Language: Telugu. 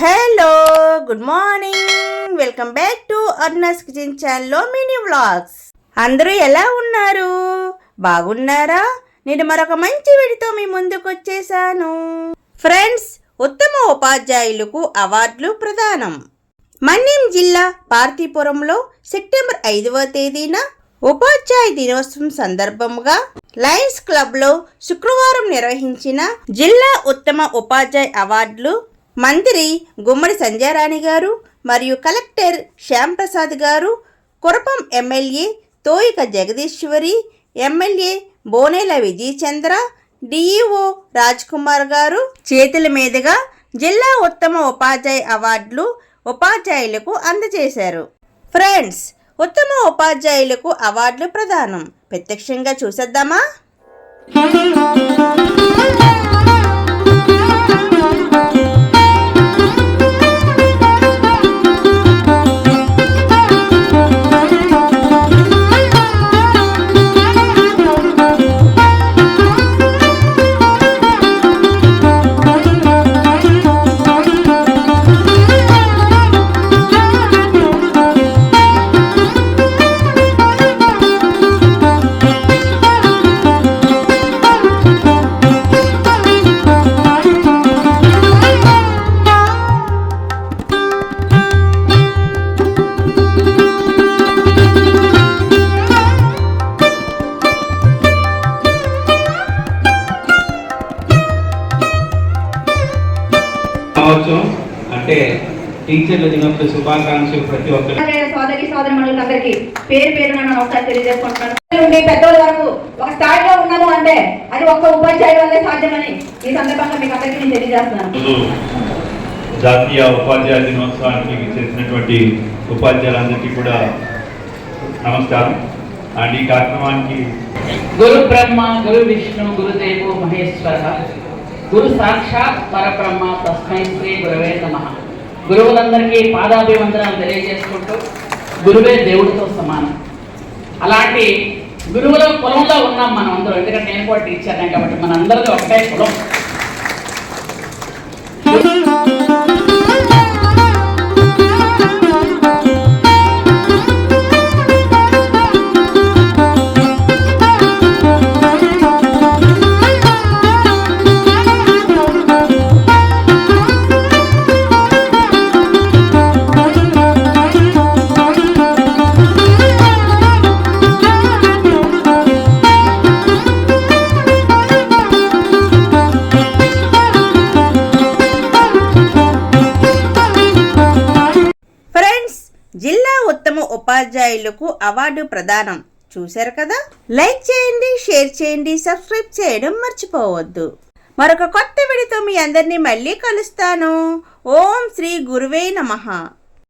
Hello good morning. Welcome back to Arna's kitchen ఛానల్లో మినీ వ్లాగ్స్. అందరూ ఎలా ఉన్నారు? బాగున్నారా? నేను మరొక మంచి వీడితో మీ ముందుకు వచ్చేసాను. ఫ్రెండ్స్ ఉత్తమ ఉపాధ్యాయులకు అవార్డులు ప్రదానం. మన్యం జిల్లా పార్తీపురంలో సెప్టెంబర్ ఐదవ తేదీన ఉపాధ్యాయ దినోత్సవం సందర్భంగా లయన్స్ క్లబ్లో శుక్రవారం నిర్వహించిన జిల్లా ఉత్తమ ఉపాధ్యాయ అవార్డులు మంత్రి గుమ్మడి సంజారాణి గారు మరియు కలెక్టర్ శ్యామ్ ప్రసాద్ గారు Kurupam MLA Thoyaka Jagadeeswari MLA Bonela Vijayachandra DEO Raj Kumar గారు. చేతుల మీదుగా జిల్లా ఉత్తమ ఉపాధ్యాయ అవార్డులు ఉపాధ్యాయులకు అందజేశారు. ఫ్రెండ్స్ ఉత్తమ ఉపాధ్యాయులకు అవార్డులు ప్రదానం. ప్రత్యక్షంగా చూసేద్దామా? అంటే టీచర్ల దినోత్సవ శుభాకాంక్షలు ప్రతి ఒక్కరు సోదరి సోదరి పేరు పేరు నన్ను ఒకసారి తెలియజేసుకుంటున్నాను. నుండి పెద్దోళ్ళ వరకు ఒక స్థాయిలో ఉన్నాము అంటే అది ఒక్క ఉపాధ్యాయుల వల్లే సాధ్యమని ఈ సందర్భంగా మీకు అందరికీ నేను తెలియజేస్తున్నాను. జాతీయ ఉపాధ్యాయ దినోత్సవానికి చేసినటువంటి ఉపాధ్యాయులందరికీ కూడా నమస్కారం. అండ్ ఈ కార్యక్రమానికి గురు బ్రహ్మ గురు విష్ణు గురుదేవో మహేశ్వర గురు సాక్షాత్ పరబ్రహ్మ తస్మై శ్రీ గురవే నమ. గురువులందరికీ పాదాభివందనాలు తెలియజేసుకుంటూ గురువే దేవుడితో సమానం. అలాంటి గురువుల కులంలో ఉన్నాం మనం అందరం. ఎందుకంటే నేను కూడా టీచర్నే కాబట్టి మనందరిది ఒకటే కులం. ఉపాధ్యాయులకు అవార్డు ప్రదానం. చూశారు కదా? లైక్ చేయండి షేర్ చేయండి సబ్స్క్రైబ్ చేయడం మర్చిపోవద్దు. మరొక కొత్త విడితో మీ అందరినీ మళ్ళీ కలుస్తాను. ఓం శ్రీ గురువే నమః.